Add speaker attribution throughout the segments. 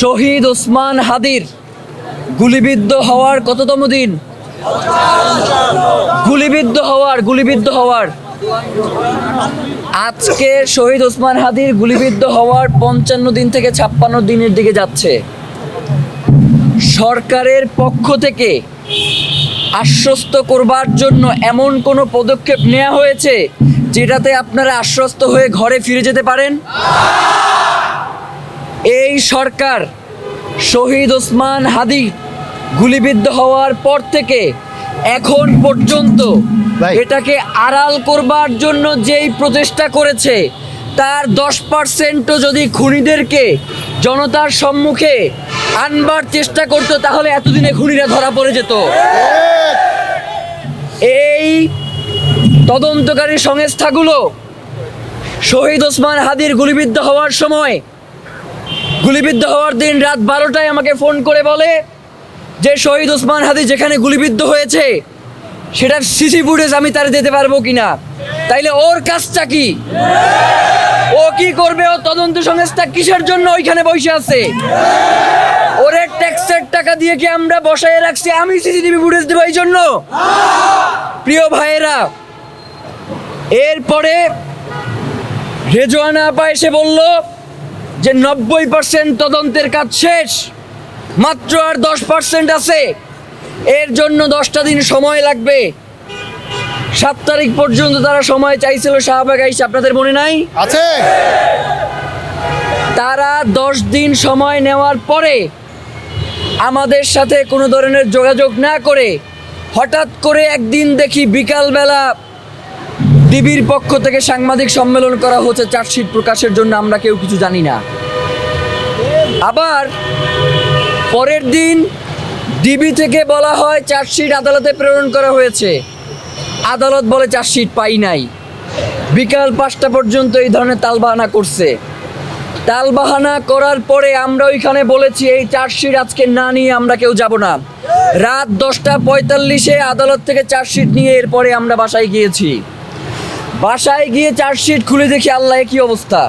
Speaker 1: শহীদ ওসমান হাদির গুলিবিদ্ধ হওয়ার কততম দিন? গুলিবিদ্ধ হওয়ার গুলিবিদ্ধ হওয়ার। আজকে শহীদ ওসমান হাদির গুলিবিদ্ধ হওয়ার পঞ্চান্ন দিন থেকে ছাপ্পান্ন দিনের দিকে যাচ্ছে। সরকারের পক্ষ থেকে আশ্বস্ত করবার জন্য এমন কোনো পদক্ষেপ নেওয়া হয়েছে যেটাতে আপনারা আশ্বস্ত হয়ে ঘরে ফিরে যেতে পারেন? এই সরকার শহীদ ওসমান হাদি গুলিবিদ্ধ হওয়ার পর থেকে এখন পর্যন্ত এটাকে আড়াল করবার জন্য যেই প্রচেষ্টা করেছে তার দশ পার্সেন্টও যদি খুনিদেরকে জনতার সম্মুখে আনবার চেষ্টা করতো তাহলে এতদিনে খুনিরা ধরা পড়ে যেত। এই তদন্তকারী সংস্থাগুলো শহীদ ওসমান হাদির গুলিবিদ্ধ হওয়ার সময় গুলিবিদ্ধ হওয়ার দিন রাত বারোটায় আমাকে ফোন করে বলে যে শহীদ ওসমান হাদি যেখানে গুলিবিদ্ধ হয়েছে, সেটার সিসি ফুটেজ আমি তার দিতে পারব কিনা? তাইলে ওর কাজটা কি? ও কি করবে? ও তদন্ত সংস্থা কিসের জন্য ওইখানে বসে আছে? ওরে ট্যাক্সের টাকা দিয়ে কি আমরা বসায় রাখছি? আমি সিসিটিভি ফুটেজ দেবো এই জন্য? প্রিয় ভাইয়েরা, এরপরে রেজওয়ানা আপা এসে বলল যে নব্বই পার্সেন্ট তদন্তের কাজ শেষ মাত্র আর দশ পার্সেন্ট আছে। এর জন্য দশটা দিন সময় লাগবে। সাত তারিখ পর্যন্ত তারা সময় চাইছিল শাহবাগ আইসা আপনাদের মনে নাই?
Speaker 2: আছে।
Speaker 1: তারা দশ দিন সময় নেওয়ার পরে আমাদের সাথে কোনো ধরনের যোগাযোগ না করে হঠাৎ করে একদিন দেখি বিকালবেলা ডিবির পক্ষ থেকে সাংবাদিক সম্মেলন করা হচ্ছে চার্জশিট প্রকাশের জন্য, আমরা কেউ কিছু জানি না। আবার পরের দিন ডিবি থেকে বলা হয় চার্জশিট আদালতে প্রেরণ করা হয়েছে। আদালত বলে চার্জশিট পাই নাই। বিকাল পাঁচটা পর্যন্ত এই ধরনের তালবাহানা করছে। তালবাহানা করার পরে আমরা ওইখানে বলেছি, এই চার্জশিট আজকে না নিয়ে আমরা কেউ যাব না। রাত দশটা পঁয়তাল্লিশে আদালত থেকে চার্জশিট নিয়ে এরপরে আমরা বাসায় গিয়েছি। বাসায় গিয়ে চার্জশিট খুলে দেখি আল্লাহ কি অবস্থা?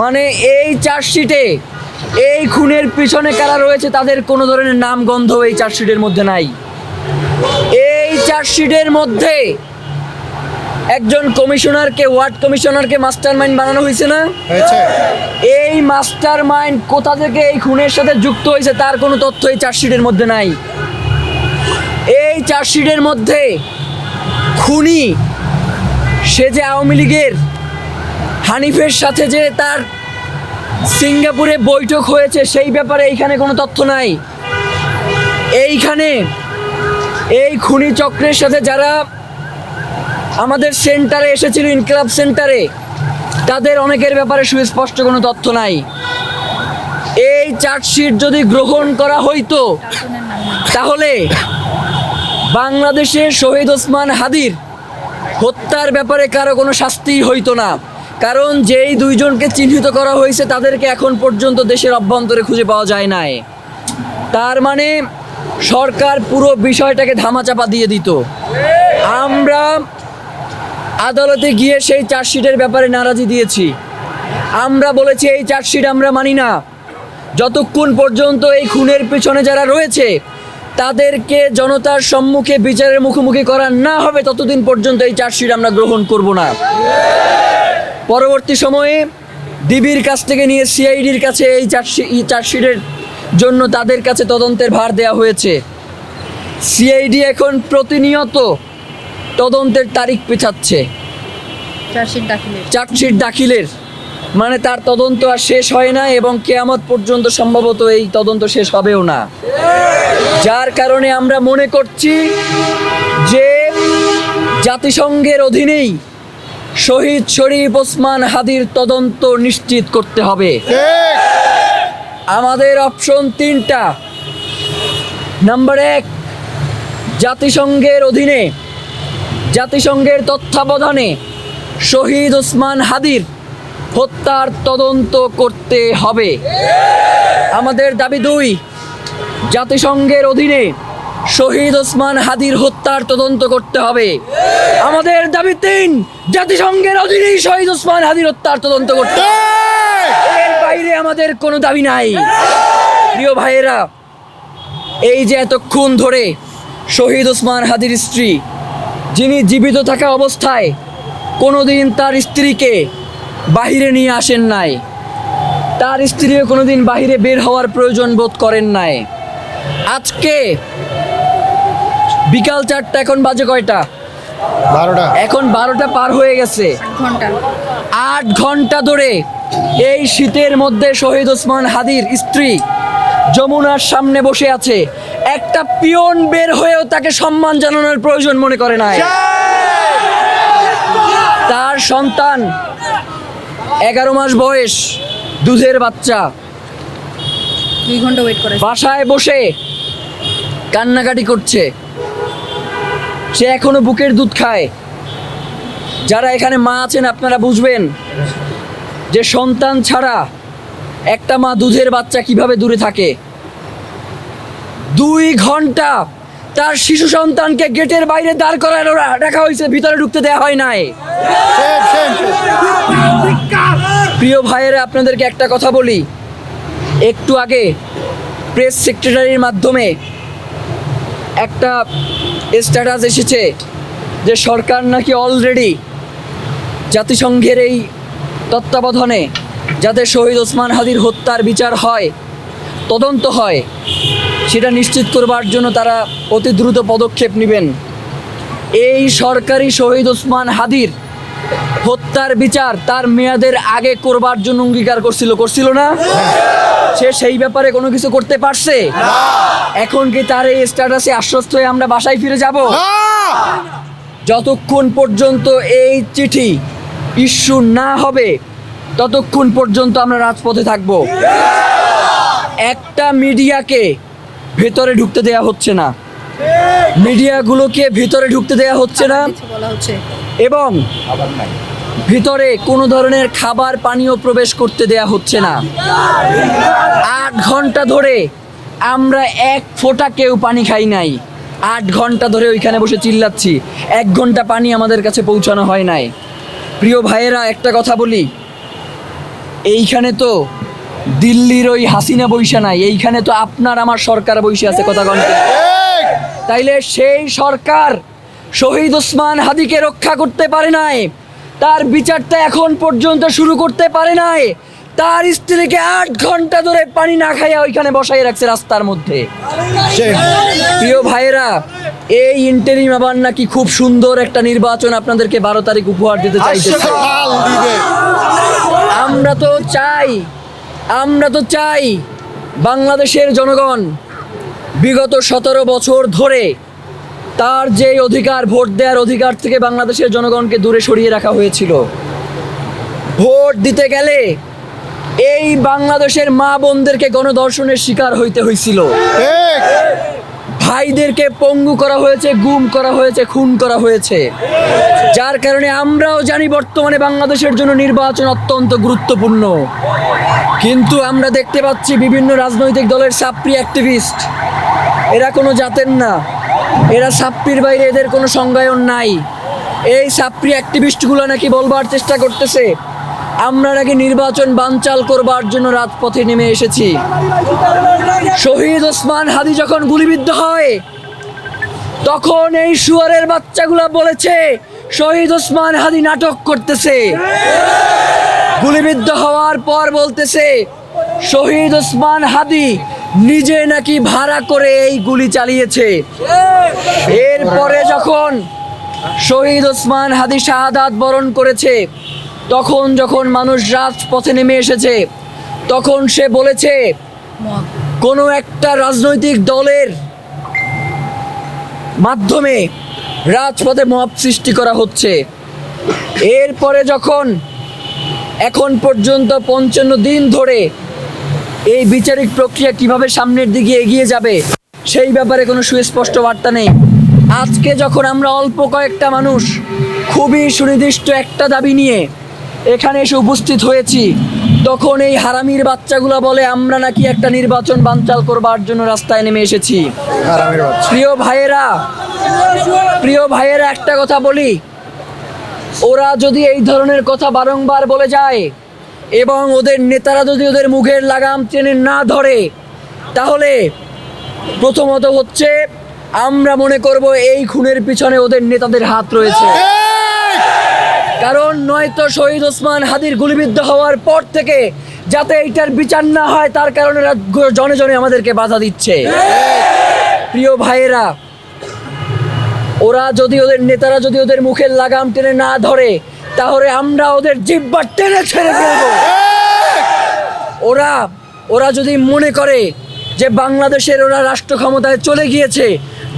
Speaker 1: মানে এই চার্জশিটে এই খুনের পিছনে কারা রয়েছে তাদের কোনো ধরনের নাম গন্ধ এই চার্জশিটের মধ্যে নাই। এই চার্জশিটের মধ্যে একজন কমিশনারকে ওয়ার্ড কমিশনারকে মাস্টার মাইন্ড বানানো হয়েছে না? এই মাস্টার মাইন্ড কোথা থেকে এই খুনের সাথে যুক্ত হয়েছে তার কোনো তথ্য এই চার্জশিটের মধ্যে নাই। এই চার্জশিটের মধ্যে খুনি সে যে আওয়ামী লীগের হানিফের সাথে যে তার সিঙ্গাপুরে বৈঠক হয়েছে, সেই ব্যাপারে এইখানে কোনো তথ্য নাই। এইখানে এই খুনি চক্রের সাথে যারা আমাদের সেন্টারে এসেছিল, ইনকলাব সেন্টারে, তাদের অনেকের ব্যাপারে সুস্পষ্ট কোনো তথ্য নাই। এই চার্জশিট যদি গ্রহণ করা হইতো, তাহলে বাংলাদেশে শহীদ ওসমান হাদির হত্যার ব্যাপারে কারও কোনো শাস্তি হইতো না। কারণ যেই দুইজনকে চিহ্নিত করা হয়েছে, তাদেরকে এখন পর্যন্ত দেশের অভ্যন্তরে খুঁজে পাওয়া যায় নাই। তার মানে সরকার পুরো বিষয়টাকে ধামাচাপা দিয়ে দিত। আমরা আদালতে গিয়ে সেই চার্জশিটের ব্যাপারে নারাজি দিয়েছি। আমরা বলেছি, এই চার্জশিট আমরা মানি না। যতক্ষণ পর্যন্ত এই খুনের পিছনে যারা রয়েছে তাদেরকে জনতার সম্মুখে বিচারের মুখোমুখি করা না হবে ততদিন পর্যন্ত এই চার্জশিট আমরা গ্রহণ করব না। পরবর্তী সময়ে ডিবির কাছ থেকে নিয়ে সিআইডির কাছে এই চার্জশিট চার্জশিটের জন্য তাদের কাছে তদন্তের ভার দেওয়া হয়েছে। সিআইডি এখন প্রতিনিয়ত তদন্তের তারিখ পেছাচ্ছে।
Speaker 3: চার্জশিট দাখিলের।
Speaker 1: চার্জশিট দাখিলের। মানে তার তদন্ত আর শেষ হয় না এবং কেয়ামত পর্যন্ত সম্ভবত এই তদন্ত শেষ হবেও না। যার কারণে আমরা মনে করছি যে জাতিসংঘের অধীনেই শহীদ শরীফ ওসমান হাদির তদন্ত নিশ্চিত করতে হবে। আমাদের অপশন তিনটা। নাম্বার এক, জাতিসংঘের অধীনে, জাতিসংঘের তত্ত্বাবধানে শহীদ ওসমান হাদির হত্যার তদন্ত করতে হবে। আমাদের দাবি দুই, জাতিসংঘের অধীনে শহীদ ওসমান হাদির হত্যার তদন্ত করতে হবে। আমাদের দাবি তিন, জাতিসংঘের অধীনেই শহীদ ওসমান হাদির হত্যার তদন্ত করতে এর বাইরে আমাদের কোনো দাবি নাই। প্রিয় ভাইয়েরা, এই যে এতক্ষণ ধরে শহীদ ওসমান হাদির স্ত্রী, যিনি জীবিত থাকা অবস্থায় কোনোদিন তার স্ত্রীকে বাহিরে নিয়ে আসেন নাই। তার স্ত্রীও কোনোদিন বাহিরে বের হওয়ার প্রয়োজন বোধ করেন নাই। আজকে বিকাল চারটা এখন বাজে কয়টা?
Speaker 2: বারোটা।
Speaker 1: এখন বারোটা পার হয়ে গেছে। আট ঘণ্টা। ধরে এই শীতের মধ্যে শহীদ ওসমান হাদির স্ত্রী যমুনার সামনে বসে আছে। একটা পিয়ন বের হয়েও তাকে সম্মান জানানোর প্রয়োজন মনে করে নাই। তার সন্তান এগারো মাস বয়স দুধের বাচ্চা।
Speaker 3: দুই ঘণ্টা ওয়েট করে
Speaker 1: বাসায় বসে কান্নাকাটি করছে। সে এখনও বুকের দুধ খায়। যারা এখানে মা আছেন আপনারা বুঝবেন যে সন্তান ছাড়া একটা মা দুধের বাচ্চা কীভাবে দূরে থাকে। দুই ঘণ্টা তার শিশু সন্তানকে গেটের বাইরে দাঁড় করায় রাখা হয়েছে ভিতরে ঢুকতে দেওয়া হয় নাই। প্রিয় ভাইয়েরা, আপনাদেরকে একটা কথা বলি। একটু আগে প্রেস সেক্রেটারির মাধ্যমে একটা স্ট্যাটাস এসেছে যে সরকার নাকি অলরেডি জাতিসংঘের এই তত্ত্বাবধানে যাতে শহীদ ওসমান হাদির হত্যার বিচার হয়, তদন্ত হয়, সেটা নিশ্চিত করবার জন্য তারা অতি দ্রুত পদক্ষেপ নেবেন। এই সরকারি শহীদ ওসমান হাদির হত্যার বিচার তার মেয়াদের আগে করবার জন্য অঙ্গীকার করছিল করছিল না? সে সেই ব্যাপারে কোনো কিছু করতে পারছে? এখন কি তার এই স্ট্যাটাসে আশ্বস্ত হয়ে আমরা বাসায় ফিরে যাব? যতক্ষণ পর্যন্ত এই চিঠি ইস্যু না হবে ততক্ষণ পর্যন্ত আমরা রাজপথে থাকব। একটা মিডিয়াকে ভেতরে ঢুকতে দেয়া হচ্ছে না। মিডিয়াগুলোকে ভিতরে ঢুকতে দেয়া হচ্ছে না। এবং ভিতরে কোনো ধরনের খাবার পানীয় প্রবেশ করতে দেয়া হচ্ছে না। আট ঘণ্টা ধরে আমরা এক ফোঁটা কেউ পানি খাই নাই। আট ঘণ্টা ধরে ওইখানে বসে চিল্লাচ্ছি। এক ঘণ্টা পানি আমাদের কাছে পৌঁছানো হয় নাই। প্রিয় ভাইয়েরা একটা কথা বলি। এইখানে তো দিল্লির ওই হাসিনা বৈশা নাই। এইখানে তো আপনার আমার সরকার বৈশে আছে কথা কন্টে তাইলে সেই সরকার শহীদ ওসমান হাদিকে রক্ষা করতে পারে নাই। তার বিচারটা এখন পর্যন্ত শুরু করতে পারে নাই। তার স্ত্রীকে আট ঘণ্টা ধরে পানি না খাইয়া ওইখানে বসাই রাখছে রাস্তার মধ্যে। প্রিয় ভাইয়েরা এই ইন্টারিম আবার নাকি খুব সুন্দর একটা নির্বাচন আপনাদেরকে বারো তারিখ উপহার দিতে
Speaker 2: দিবে।
Speaker 1: আমরা তো চাই আমরা তো চাই বাংলাদেশের জনগণ বিগত সতেরো বছর ধরে তার যে অধিকার ভোট দেওয়ার অধিকার থেকে বাংলাদেশের জনগণকে দূরে সরিয়ে রাখা হয়েছিল। ভোট দিতে গেলে এই বাংলাদেশের মা বোনদেরকে গণধর্ষণের শিকার হইতে হয়েছিল ভাইদেরকে পঙ্গু করা হয়েছে গুম করা হয়েছে খুন করা হয়েছে। যার কারণে আমরাও জানি বর্তমানে বাংলাদেশের জন্য নির্বাচন অত্যন্ত গুরুত্বপূর্ণ। কিন্তু আমরা দেখতে পাচ্ছি বিভিন্ন রাজনৈতিক দলের সাপ্রি অ্যাক্টিভিস্ট। এরা কোনো জাতের না। এরা সাপ্রির বাইরে এদের কোনো সংজ্ঞায়ন নাই। এই সাপ্রি অ্যাক্টিভিস্টগুলো নাকি বলবার চেষ্টা করতেছে। আমরা নাকি নির্বাচন বানচাল করবার জন্য রাজপথে নেমে এসেছি। শহীদ ওসমান হাদি যখন গুলিবিদ্ধ হয়, তখন এই শুয়ারের বাচ্চাগুলা বলেছে, শহীদ ওসমান হাদি নাটক করতেছে। গুলিবিদ্ধ হওয়ার পর বলতেছে, শহীদ ওসমান হাদি নিজে নাকি ভাড়া করে এই গুলি চালিয়েছে। এরপরে যখন শহীদ ওসমান হাদি শাহাদাত বরণ করেছে, তখন যখন মানুষ রাজপথে নেমে এসেছে, তখন সে বলেছে, কোনো একটা রাজনৈতিক দলের মাধ্যমে রাজপথে মব সৃষ্টি করা হচ্ছে। এরপরে যখন এখন পর্যন্ত পঞ্চান্ন দিন ধরে এই বিচারিক প্রক্রিয়া কীভাবে সামনের দিকে এগিয়ে যাবে সেই ব্যাপারে কোনো সুস্পষ্ট বার্তা নেই। আজকে যখন আমরা অল্প কয়েকটা মানুষ খুবই সুনির্দিষ্ট একটা দাবি নিয়ে এখানে এসে উপস্থিত হয়েছি তখন এই হারামির বাচ্চাগুলো বলে আমরা নাকি একটা নির্বাচন বানচাল করবার জন্য রাস্তায় নেমে এসেছি। প্রিয় ভাইয়েরা প্রিয় ভাইয়েরা একটা কথা বলি। ওরা যদি এই ধরনের কথা বারংবার বলে যায় এবং ওদের নেতারা যদি ওদের মুখের লাগাম টেনে না ধরে, তাহলে প্রথমত হচ্ছে আমরা মনে করব এই খুনের পিছনে ওদের নেতাদের হাত রয়েছে। কারণ নয়তো শহীদ ওসমান হাদির গুলিবিদ্ধ হওয়ার পর থেকে যাতে এইটার বিচার না হয়, তার কারণে জনে জনে আমাদেরকে বাধা দিচ্ছে। প্রিয় ভাইয়েরা, ওরা যদি ওদের নেতারা যদি ওদের মুখের লাগাম টেনে না ধরে তাহলে আমরা ওদের জিব্বা টেনে ছেড়ে ফেলব। ওরা ওরা যদি মনে করে যে বাংলাদেশের ওরা রাষ্ট্র ক্ষমতায় চলে গিয়েছে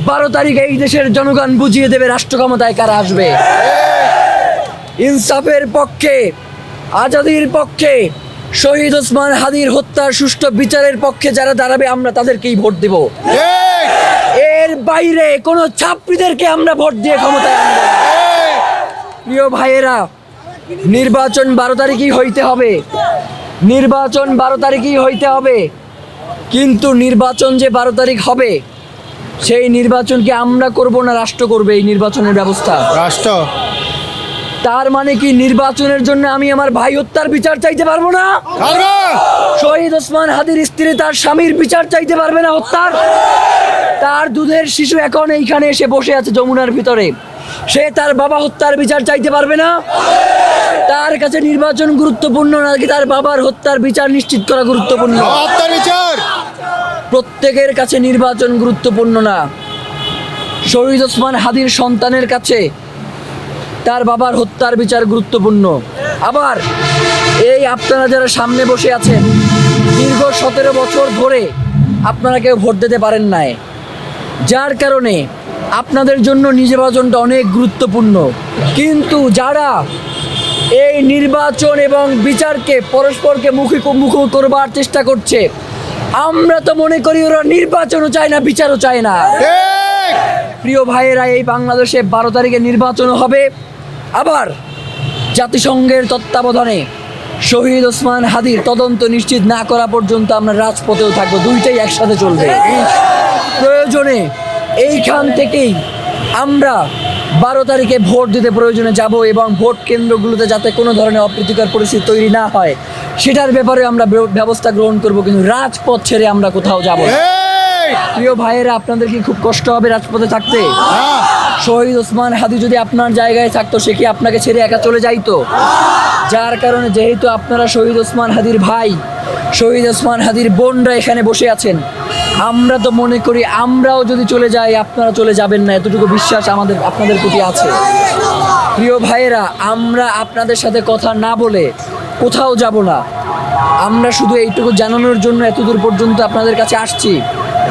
Speaker 1: বারো তারিখে এই দেশের জনগণ বুঝিয়ে দেবে রাষ্ট্র ক্ষমতায় কারা আসবে। ইনসাফের পক্ষে আজাদির পক্ষে শহীদ ওসমান হাদির হত্যার সুষ্ঠু বিচারের পক্ষে যারা দাঁড়াবে আমরা তাদেরকেই ভোট দেব। এর বাইরে কোনো ছাত্রীদেরকে আমরা ভোট দিয়ে ক্ষমতায় আনব। প্রিয় ভাইয়েরা, নির্বাচন বারো তারিখই হইতে হবে। নির্বাচন বারো তারিখই হইতে হবে। কিন্তু নির্বাচন যে বারো তারিখ হবে, সেই নির্বাচনকে আমরা করব না, রাষ্ট্র করবে এই নির্বাচনের ব্যবস্থা।
Speaker 2: রাষ্ট্র।
Speaker 1: তার মানে কি নির্বাচনের জন্য আমি আমার ভাই হত্যার বিচার চাইতে পারব না? শহীদ ওসমান হাদির স্ত্রী তার স্বামীর বিচার চাইতে পারবে না হত্যার? তার দুধের শিশু এখন এইখানে এসে বসে আছে যমুনার ভিতরে। সে তার বাবা হত্যার বিচার চাইতে পারবে না? তার কাছে নির্বাচন গুরুত্বপূর্ণ নাকি তার বাবার হত্যার বিচার নিশ্চিত করা গুরুত্বপূর্ণ? প্রত্যেকের কাছে নির্বাচন গুরুত্বপূর্ণ না। শহীদ ওসমান হাদির সন্তানের কাছে তার বাবার হত্যার বিচার গুরুত্বপূর্ণ। আবার এই আপনারা যারা সামনে বসে আছেন দীর্ঘ সতেরো বছর ধরে আপনারা কেউ ভোট দিতে পারেন নাই। যার কারণে আপনাদের জন্য নির্বাচনটা অনেক গুরুত্বপূর্ণ। কিন্তু যারা এই নির্বাচন এবং বিচারকে পরস্পরকে মুখে মুখ করবার চেষ্টা করছে আমরা তো মনে করি ওরা নির্বাচনও চায় না বিচারও চায় না। প্রিয় ভাইয়েরা এই বাংলাদেশে বারো তারিখে নির্বাচনও হবে। আবার জাতিসংঘের তত্ত্বাবধানে শহীদ ওসমান হাদির তদন্ত নিশ্চিত না করা পর্যন্ত আমরা রাজপথেও থাকব দুইটাই একসাথে চলবে। প্রয়োজনে এইখান থেকেই আমরা বারো তারিখে ভোট দিতে প্রয়োজনে যাব এবং ভোট কেন্দ্রগুলোতে যাতে কোনো ধরনের অপ্রীতিকর পরিস্থিতি তৈরি না হয় সেটার ব্যাপারে আমরা ব্য- ব্যবস্থা গ্রহণ করব কিন্তু রাজপথ ছেড়ে আমরা কোথাও যাব প্রিয় ভাইয়েরা আপনাদের কি খুব কষ্ট হবে রাজপথে থাকতে? শহীদ ওসমান হাদি যদি আপনার জায়গায় থাকতো, সে কি আপনাকে ছেড়ে একা চলে যাইতো? যার কারণে যেহেতু আপনারা শহীদ ওসমান হাদির ভাই, শহীদ ওসমান হাদির বোনরা এখানে বসে আছেন, আমরা তো মনে করি আমরাও যদি চলে যাই, আপনারা চলে যাবেন না, এতটুকু বিশ্বাস আমাদের, আপনাদের প্রতি আছে। প্রিয় ভাইয়েরা, আমরা আপনাদের সাথে কথা না বলে কোথাও যাব না। আমরা শুধু এইটুকু জানানোর জন্য এতদূর পর্যন্ত আপনাদের কাছে আসছি,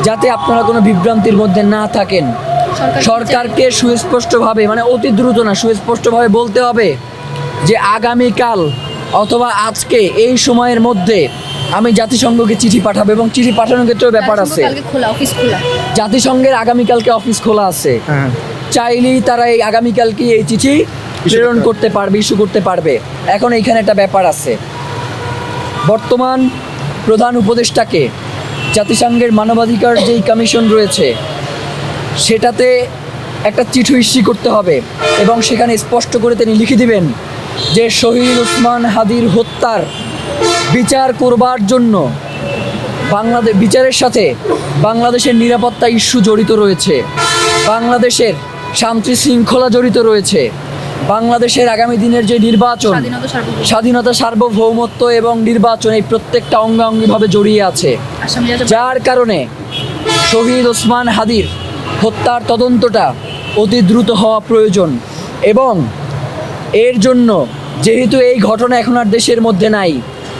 Speaker 1: যাতে আপনারা কোনো বিভ্রান্তির মধ্যে না থাকেন। সরকারকে সুস্পষ্টভাবে মানে অতি দ্রুত না সুস্পষ্টভাবে বলতে হবে যে আগামীকাল অথবা আজকে এই সময়ের মধ্যে আমি জাতিসংঘকে চিঠি পাঠাবো এবং চিঠি পাঠানোর ক্ষেত্রেও ব্যাপার আছে। জাতিসংঘের আগামীকালকে অফিস খোলা আছে।
Speaker 2: হ্যাঁ।
Speaker 1: চাইলেই তারা এই আগামীকালকে এই চিঠি প্রেরণ করতে পারবে ইস্যু করতে পারবে। এখন এইখানে একটা ব্যাপার আছে। বর্তমান প্রধান উপদেষ্টাকে জাতিসংঘের মানবাধিকার যেই কমিশন রয়েছে সেটাতে একটা চিঠি ইস্যু করতে হবে এবং সেখানে স্পষ্ট করে তিনি লিখে দিবেন যে শহীদ ওসমান হাদির হত্যার বিচার করবার জন্য বাংলাদেশ বিচারের সাথে বাংলাদেশের নিরাপত্তা ইস্যু জড়িত রয়েছে বাংলাদেশের শান্তি শৃঙ্খলা জড়িত রয়েছে বাংলাদেশের আগামী দিনের যে নির্বাচন
Speaker 3: স্বাধীনতা
Speaker 1: সার্বভৌমত্ব। এবং নির্বাচন এই প্রত্যেকটা অঙ্গাঙ্গিভাবে জড়িয়ে আছে। যার কারণে শহীদ ওসমান হাদির হত্যার তদন্তটা অতি দ্রুত হওয়া প্রয়োজন এবং এর জন্য যেহেতু এই ঘটনা এখন আর দেশের মধ্যে নাই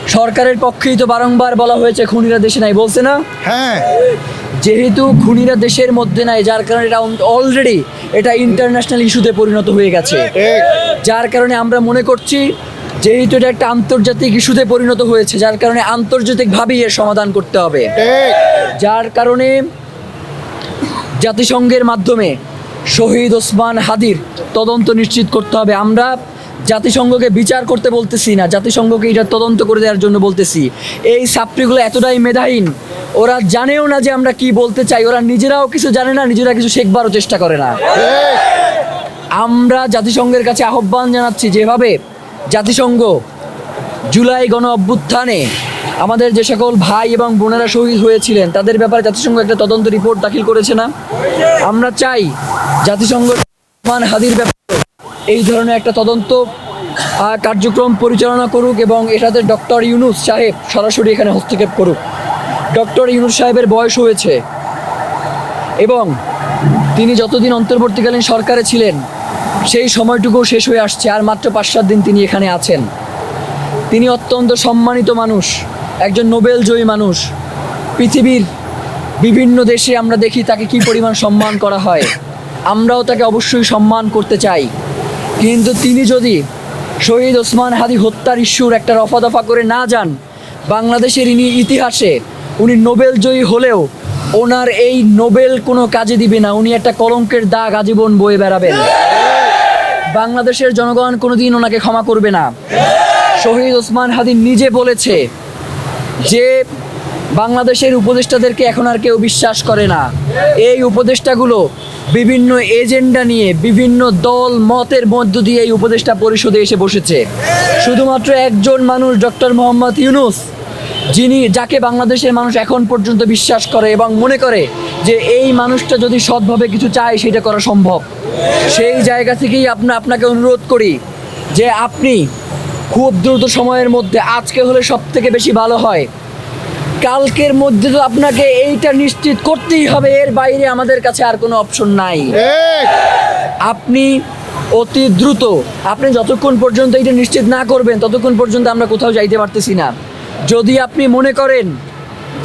Speaker 1: সরকারের পক্ষেই তো বারংবার বলা হয়েছে খুনিরা দেশে নাই বলছে না?
Speaker 2: হ্যাঁ।
Speaker 1: যেহেতু খুনিরা দেশের মধ্যে নাই যার কারণে এটা অলরেডি এটা ইন্টারন্যাশনাল ইস্যুতে পরিণত হয়ে গেছে। যার কারণে আমরা মনে করছি যেহেতু এটা একটা আন্তর্জাতিক ইস্যুতে পরিণত হয়েছে যার কারণে আন্তর্জাতিকভাবেই এর সমাধান করতে হবে। যার কারণে জাতিসংঘের মাধ্যমে শহীদ ওসমান হাদির তদন্ত নিশ্চিত করতে হবে। আমরা জাতিসংঘকে বিচার করতে বলতেছি না, জাতিসংঘকে এটা তদন্ত করে দেওয়ার জন্য বলতেছি। এই ছাত্রীগুলো এতটাই মেধাহীন, ওরা জানেও না যে আমরা কি বলতে চাই, ওরা নিজেরাও কিছু জানে না, নিজেরা কিছু শেখবারও চেষ্টা করে না। আমরা জাতিসংঘের কাছে আহ্বান জানাচ্ছি, যেভাবে জাতিসংঘ জুলাই গণ অভ্যুত্থানে আমাদের যে সকল ভাই এবং বোনেরা শহীদ হয়েছিলেন, তাদের ব্যাপারে জাতিসংঘ একটা তদন্ত রিপোর্ট দাখিল করেছে না? আমরা চাই জাতিসংঘ হাদির ব্যাপারে এই ধরনের একটা তদন্ত কার্যক্রম পরিচালনা করুক এবং এটাতে ডক্টর ইউনুস সাহেব সরাসরি এখানে হস্তক্ষেপ করুক। ডক্টর ইউনুস সাহেবের বয়স হয়েছে এবং তিনি যতদিন অন্তর্বর্তীকালীন সরকারে ছিলেন, সেই সময়টুকু শেষ হয়ে আসছে, আর মাত্র পাঁচ সাত দিন তিনি এখানে আছেন। তিনি অত্যন্ত সম্মানিত মানুষ। একজন নোবেল জয়ী মানুষ, পৃথিবীর বিভিন্ন দেশে আমরা দেখি তাকে কি পরিমাণ সম্মান করা হয়। আমরাও তাকে অবশ্যই সম্মান করতে চাই। কিন্তু তিনি যদি শহীদ ওসমান হাদি হত্যার ইস্যুর একটা রফা দফা করে না যান, বাংলাদেশের ইনি ইতিহাসে উনি নোবেল জয়ী হলেও ওনার এই নোবেল কোনো কাজে দিবে না। উনি একটা কলঙ্কের দাগ আজীবন বয়ে বেড়াবেন। বাংলাদেশের জনগণ কোনোদিন ওনাকে ক্ষমা করবে না। শহীদ ওসমান হাদি নিজে বলেছে যে বাংলাদেশের উপদেষ্টাদেরকে এখন আর কেউ বিশ্বাস করে না। এই উপদেষ্টাগুলো বিভিন্ন এজেন্ডা নিয়ে বিভিন্ন দল, মতের মধ্য দিয়ে এই উপদেষ্টা পরিষদে এসে বসেছে। শুধুমাত্র একজন মানুষ, ডক্টর মোহাম্মদ ইউনুস, যিনি যাকে বাংলাদেশের মানুষ এখন পর্যন্ত বিশ্বাস করে এবং মনে করে যে এই মানুষটা যদি সৎভাবে কিছু চায়, সেটা করা সম্ভব। সেই জায়গা থেকেই আপনা, আপনাকে অনুরোধ করি যে আপনি খুব দ্রুত সময়ের মধ্যে আজকে হলে সব থেকে বেশি ভালো হয়। কালকের মধ্যে তো আপনাকে এইটা নিশ্চিত করতেই হবে এর বাইরে আমাদের কাছে আর কোনো অপশন নাই। আপনি অতি দ্রুত আপনি যতক্ষণ পর্যন্ত এটা নিশ্চিত না করবেন ততক্ষণ পর্যন্ত আমরা কোথাও যাইতে পারতেছি না। যদি আপনি মনে করেন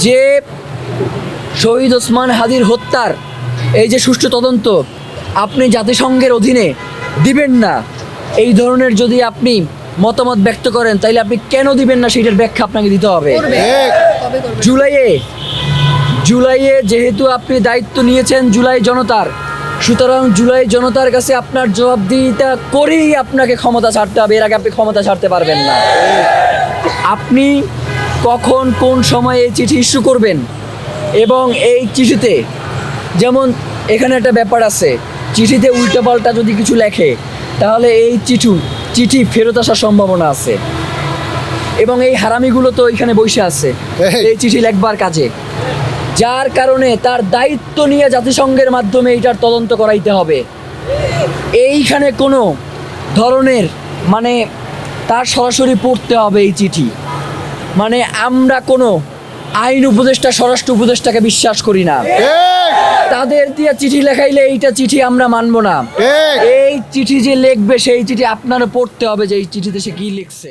Speaker 1: যে শহীদ ওসমান হাদির হত্যার এই যে সুষ্ঠু তদন্ত আপনি জাতিসংঘের অধীনে দিবেন না এই ধরনের যদি আপনি মতামত ব্যক্ত করেন তাইলে আপনি কেন দিবেন না সেটার ব্যাখ্যা আপনাকে দিতে হবে? জুলাইয়ে জুলাইয়ে যেহেতু আপনি দায়িত্ব নিয়েছেন জুলাই জনতার সুতরাং জুলাই জনতার কাছে আপনার জবাবদিহিতা করেই আপনাকে ক্ষমতা ছাড়তে হবে এর আগে আপনি ক্ষমতা ছাড়তে পারবেন না। আপনি কখন কোন সময়ে এই চিঠি ইস্যু করবেন? এবং এই চিঠিতে যেমন এখানে একটা ব্যাপার আছে চিঠিতে উল্টোপাল্টা যদি কিছু লেখে তাহলে এই চিঠু চিঠি ফেরত আসার সম্ভাবনা আছে। এবং এই হারামিগুলো তো এখানে বসে আছে।
Speaker 2: এই।
Speaker 1: চিঠি লেখবার কাজে। যার কারণে তার দায়িত্ব নিয়ে জাতিসংঘের মাধ্যমে এটার তদন্ত করাইতে হবে। এইখানে কোনো ধরনের মানে তার সরাসরি পড়তে হবে এই চিঠি। মানে আমরা কোনো আইন উপদেষ্টা স্বরাষ্ট্র উপদেষ্টাকে বিশ্বাস করি না। তাদের দিয়ে চিঠি লেখাইলে এইটা চিঠি আমরা মানবো না। এই চিঠি যে লিখবে সেই চিঠি আপনারও পড়তে হবে যে এই চিঠিতে সে কি লিখছে।